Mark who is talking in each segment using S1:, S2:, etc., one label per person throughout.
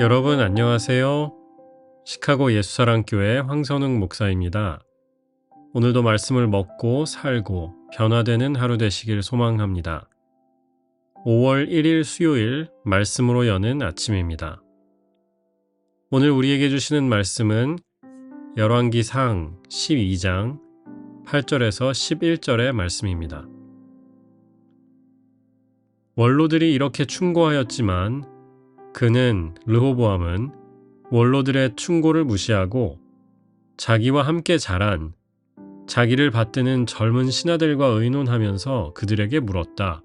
S1: 여러분 안녕하세요. 시카고 예수사랑교회 황선웅 목사입니다. 오늘도 말씀을 먹고 살고 변화되는 하루 되시길 소망합니다. 5월 1일 수요일 말씀으로 여는 아침입니다. 오늘 우리에게 주시는 말씀은 열왕기상 12장 8절에서 11절의 말씀입니다. 원로들이 이렇게 충고하였지만 그는 르호보암은 원로들의 충고를 무시하고 자기와 함께 자란 자기를 받드는 젊은 신하들과 의논하면서 그들에게 물었다.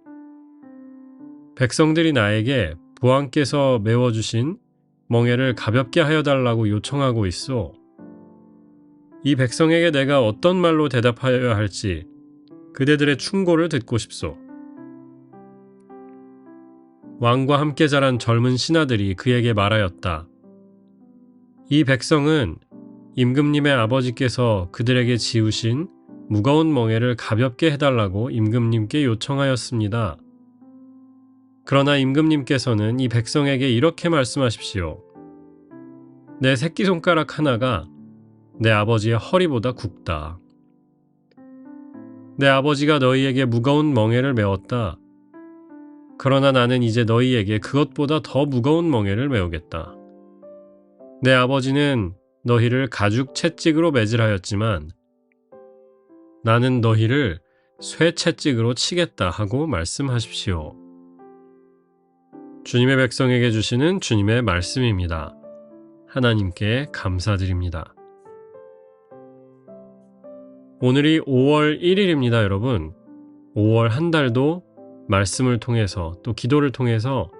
S1: 백성들이 나에게 보안께서 메워주신 멍에를 가볍게 하여 달라고 요청하고 있어. 이 백성에게 내가 어떤 말로 대답하여야 할지 그대들의 충고를 듣고 싶소. 왕과 함께 자란 젊은 신하들이 그에게 말하였다. 이 백성은 임금님의 아버지께서 그들에게 지우신 무거운 멍에를 가볍게 해달라고 임금님께 요청하였습니다. 그러나 임금님께서는 이 백성에게 이렇게 말씀하십시오. 내 새끼손가락 하나가 내 아버지의 허리보다 굵다. 내 아버지가 너희에게 무거운 멍에를 메웠다. 그러나 나는 이제 너희에게 그것보다 더 무거운 멍에를 메우겠다. 내 아버지는 너희를 가죽 채찍으로 매질하였지만 나는 너희를 쇠 채찍으로 치겠다 하고 말씀하십시오. 주님의 백성에게 주시는 주님의 말씀입니다. 하나님께 감사드립니다. 오늘이 5월 1일입니다, 여러분. 5월 한 달도 말씀을 통해서 또 기도를 통해서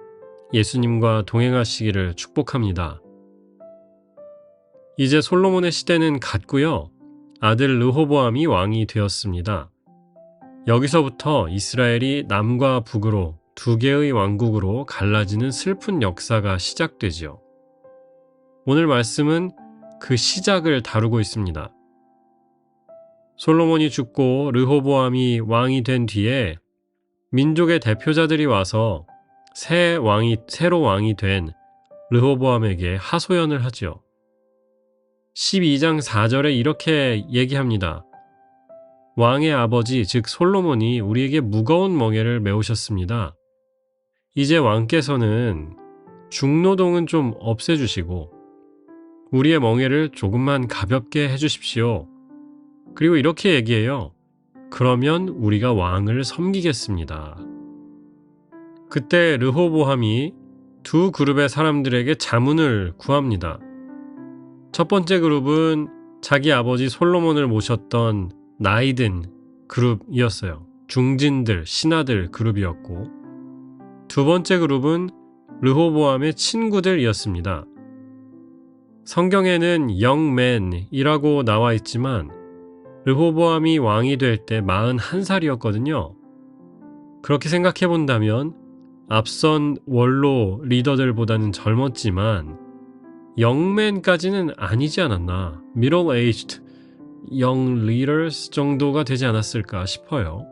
S1: 예수님과 동행하시기를 축복합니다. 이제 솔로몬의 시대는 갔고요. 아들 르호보암이 왕이 되었습니다. 여기서부터 이스라엘이 남과 북으로 두 개의 왕국으로 갈라지는 슬픈 역사가 시작되지요. 오늘 말씀은 그 시작을 다루고 있습니다. 솔로몬이 죽고 르호보암이 왕이 된 뒤에 민족의 대표자들이 와서 새 왕이 새로 왕이 된 르호보암에게 하소연을 하지요. 12장 4절에 이렇게 얘기합니다. 왕의 아버지 즉 솔로몬이 우리에게 무거운 멍에를 메우셨습니다. 이제 왕께서는 중노동은 좀 없애주시고 우리의 멍에를 조금만 가볍게 해주십시오. 그리고 이렇게 얘기해요. 그러면 우리가 왕을 섬기겠습니다. 그때 르호보함이 두 그룹의 사람들에게 자문을 구합니다. 첫 번째 그룹은 자기 아버지 솔로몬을 모셨던 나이든 그룹이었어요. 중진들, 신하들 그룹이었고, 두 번째 그룹은 르호보암의 친구들이었습니다. 성경에는 영맨이라고 나와 있지만 르호보암이 왕이 될 때 41살이었거든요. 그렇게 생각해 본다면 앞선 원로 리더들보다는 젊었지만 영맨까지는 아니지 않았나. middle aged young leaders 정도가 되지 않았을까 싶어요.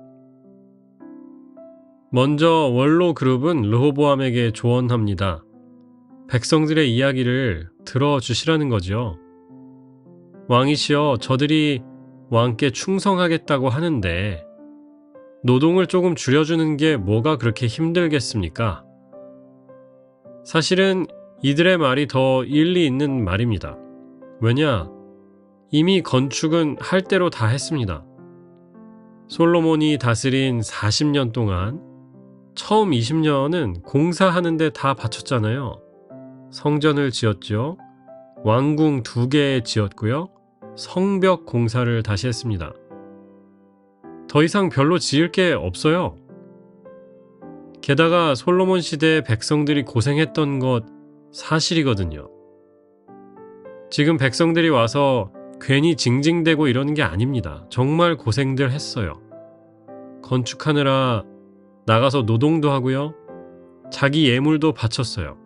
S1: 먼저 원로 그룹은 르호보암에게 조언합니다. 백성들의 이야기를 들어주시라는 거죠. 왕이시여, 저들이 왕께 충성하겠다고 하는데 노동을 조금 줄여주는 게 뭐가 그렇게 힘들겠습니까? 사실은 이들의 말이 더 일리 있는 말입니다. 왜냐? 이미 건축은 할 대로 다 했습니다. 솔로몬이 다스린 40년 동안 처음 20년은 공사하는데 다 바쳤잖아요. 성전을 지었죠. 왕궁 두 개 지었고요. 성벽 공사를 다시 했습니다. 더 이상 별로 지을 게 없어요. 게다가 솔로몬 시대의 백성들이 고생했던 것 사실이거든요. 지금 백성들이 와서 괜히 징징대고 이러는 게 아닙니다. 정말 고생들 했어요. 건축하느라 나가서 노동도 하고요. 자기 예물도 바쳤어요.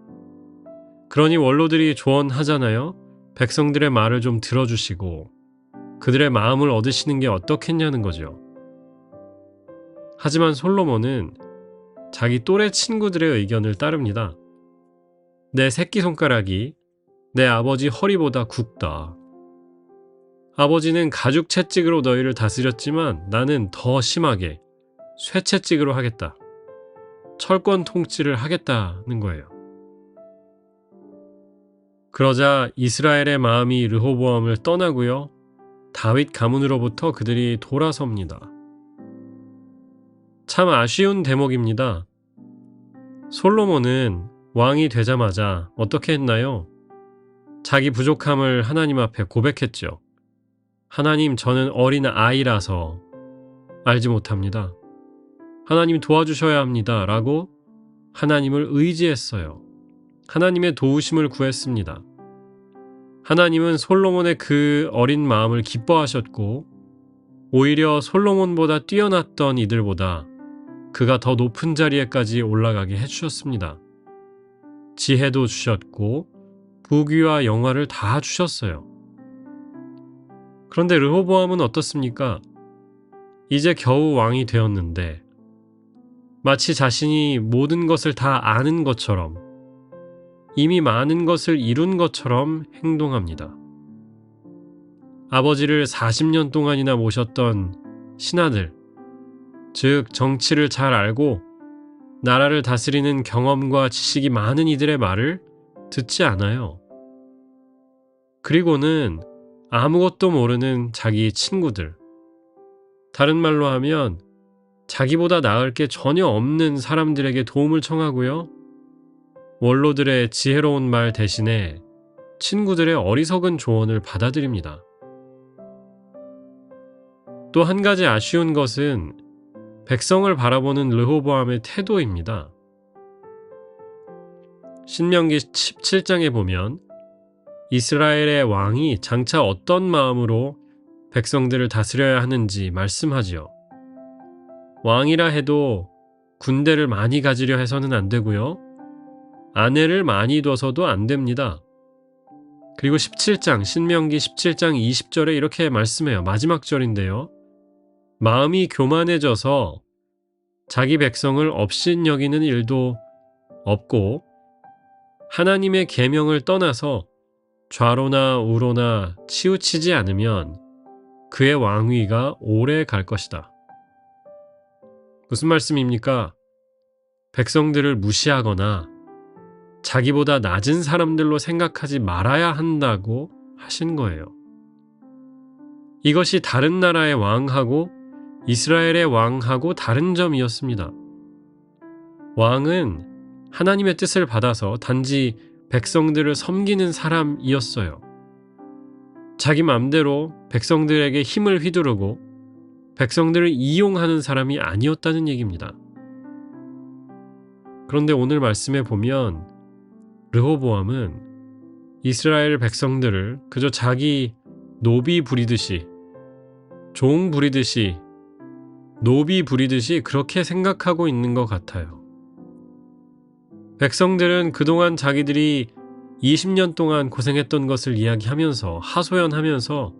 S1: 그러니 원로들이 조언하잖아요. 백성들의 말을 좀 들어주시고 그들의 마음을 얻으시는 게 어떻겠냐는 거죠. 하지만 솔로몬은 자기 또래 친구들의 의견을 따릅니다. 내 새끼손가락이 내 아버지 허리보다 굵다. 아버지는 가죽 채찍으로 너희를 다스렸지만 나는 더 심하게 쇠채찍으로 하겠다. 철권 통치를 하겠다는 거예요. 그러자 이스라엘의 마음이 르호보암을 떠나고요. 다윗 가문으로부터 그들이 돌아섭니다. 참 아쉬운 대목입니다. 솔로몬은 왕이 되자마자 어떻게 했나요? 자기 부족함을 하나님 앞에 고백했죠. 하나님, 저는 어린 아이라서 알지 못합니다. 하나님 도와주셔야 합니다. 라고 하나님을 의지했어요. 하나님의 도우심을 구했습니다. 하나님은 솔로몬의 그 어린 마음을 기뻐하셨고, 오히려 솔로몬보다 뛰어났던 이들보다 그가 더 높은 자리에까지 올라가게 해주셨습니다. 지혜도 주셨고, 부귀와 영화를 다 주셨어요. 그런데 르호보암은 어떻습니까? 이제 겨우 왕이 되었는데, 마치 자신이 모든 것을 다 아는 것처럼 이미 많은 것을 이룬 것처럼 행동합니다. 아버지를 40년 동안이나 모셨던 신하들, 즉 정치를 잘 알고 나라를 다스리는 경험과 지식이 많은 이들의 말을 듣지 않아요. 그리고는 아무것도 모르는 자기 친구들. 다른 말로 하면 자기보다 나을 게 전혀 없는 사람들에게 도움을 청하고요. 원로들의 지혜로운 말 대신에 친구들의 어리석은 조언을 받아들입니다. 또 한 가지 아쉬운 것은 백성을 바라보는 르호보암의 태도입니다. 신명기 17장에 보면 이스라엘의 왕이 장차 어떤 마음으로 백성들을 다스려야 하는지 말씀하지요. 왕이라 해도 군대를 많이 가지려 해서는 안 되고요. 아내를 많이 둬서도 안 됩니다. 그리고 17장, 신명기 17장 20절에 이렇게 말씀해요. 마지막 절인데요. 마음이 교만해져서 자기 백성을 업신 여기는 일도 없고 하나님의 계명을 떠나서 좌로나 우로나 치우치지 않으면 그의 왕위가 오래 갈 것이다. 무슨 말씀입니까? 백성들을 무시하거나 자기보다 낮은 사람들로 생각하지 말아야 한다고 하신 거예요. 이것이 다른 나라의 왕하고 이스라엘의 왕하고 다른 점이었습니다. 왕은 하나님의 뜻을 받아서 단지 백성들을 섬기는 사람이었어요. 자기 맘대로 백성들에게 힘을 휘두르고 백성들을 이용하는 사람이 아니었다는 얘기입니다. 그런데 오늘 말씀에 보면 르호보암은 이스라엘 백성들을 그저 자기 노비 부리듯이 종 부리듯이 노비 부리듯이 그렇게 생각하고 있는 것 같아요. 백성들은 그동안 자기들이 20년 동안 고생했던 것을 이야기하면서 하소연하면서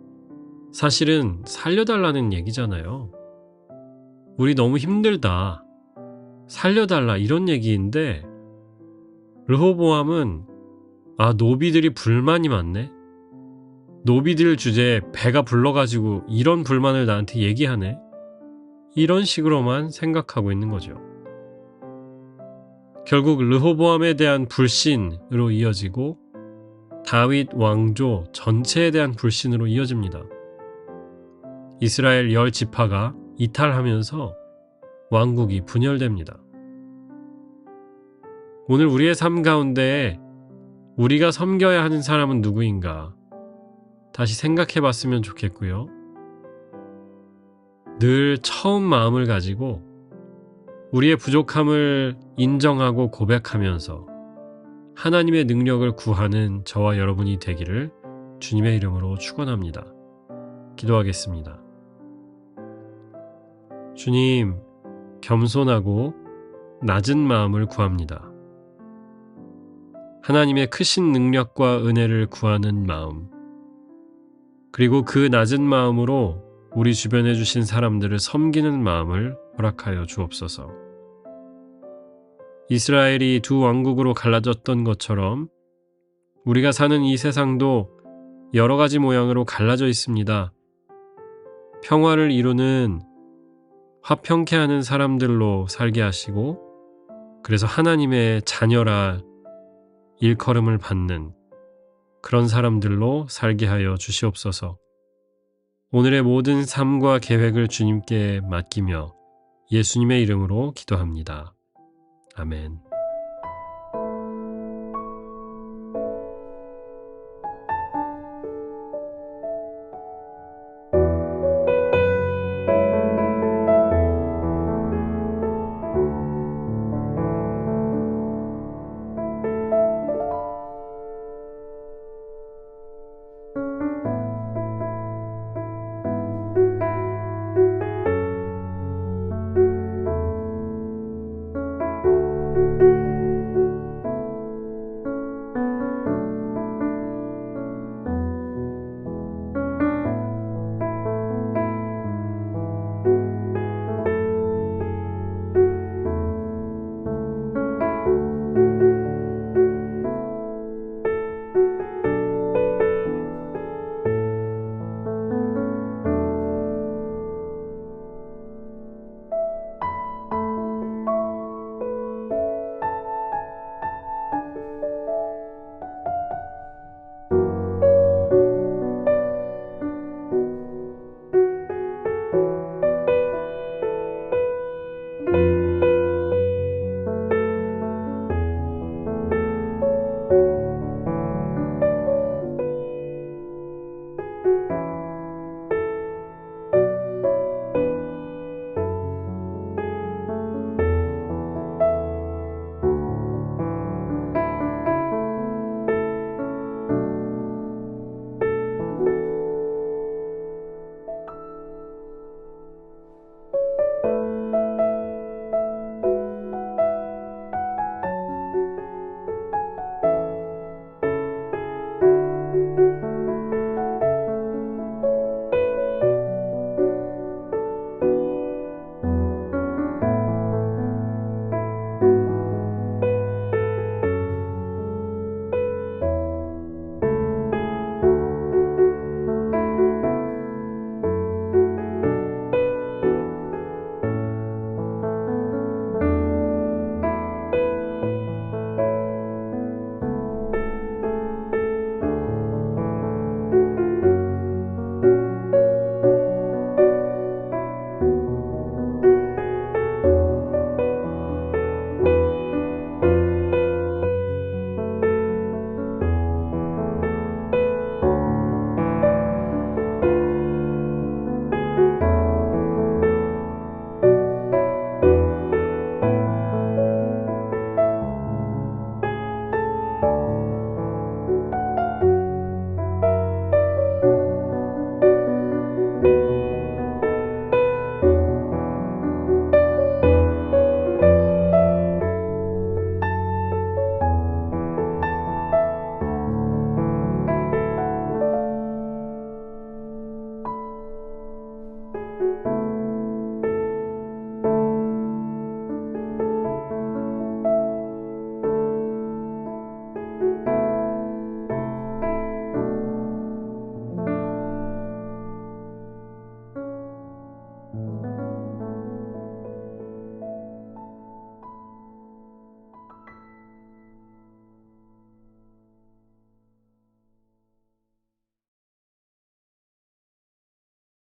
S1: 사실은 살려달라는 얘기잖아요. 우리 너무 힘들다. 살려달라 이런 얘기인데 르호보암은 아 노비들이 불만이 많네. 노비들 주제에 배가 불러가지고 이런 불만을 나한테 얘기하네. 이런 식으로만 생각하고 있는 거죠. 결국 르호보암에 대한 불신으로 이어지고 다윗 왕조 전체에 대한 불신으로 이어집니다. 이스라엘 열 지파가 이탈하면서 왕국이 분열됩니다. 오늘 우리의 삶 가운데 우리가 섬겨야 하는 사람은 누구인가 다시 생각해 봤으면 좋겠고요. 늘 처음 마음을 가지고 우리의 부족함을 인정하고 고백하면서 하나님의 능력을 구하는 저와 여러분이 되기를 주님의 이름으로 축원합니다. 기도하겠습니다. 주님, 겸손하고 낮은 마음을 구합니다. 하나님의 크신 능력과 은혜를 구하는 마음, 그리고 그 낮은 마음으로 우리 주변에 주신 사람들을 섬기는 마음을 허락하여 주옵소서. 이스라엘이 두 왕국으로 갈라졌던 것처럼 우리가 사는 이 세상도 여러 가지 모양으로 갈라져 있습니다. 평화를 이루는 화평케 하는 사람들로 살게 하시고 그래서 하나님의 자녀라 일컬음을 받는 그런 사람들로 살게 하여 주시옵소서. 오늘의 모든 삶과 계획을 주님께 맡기며 예수님의 이름으로 기도합니다. 아멘.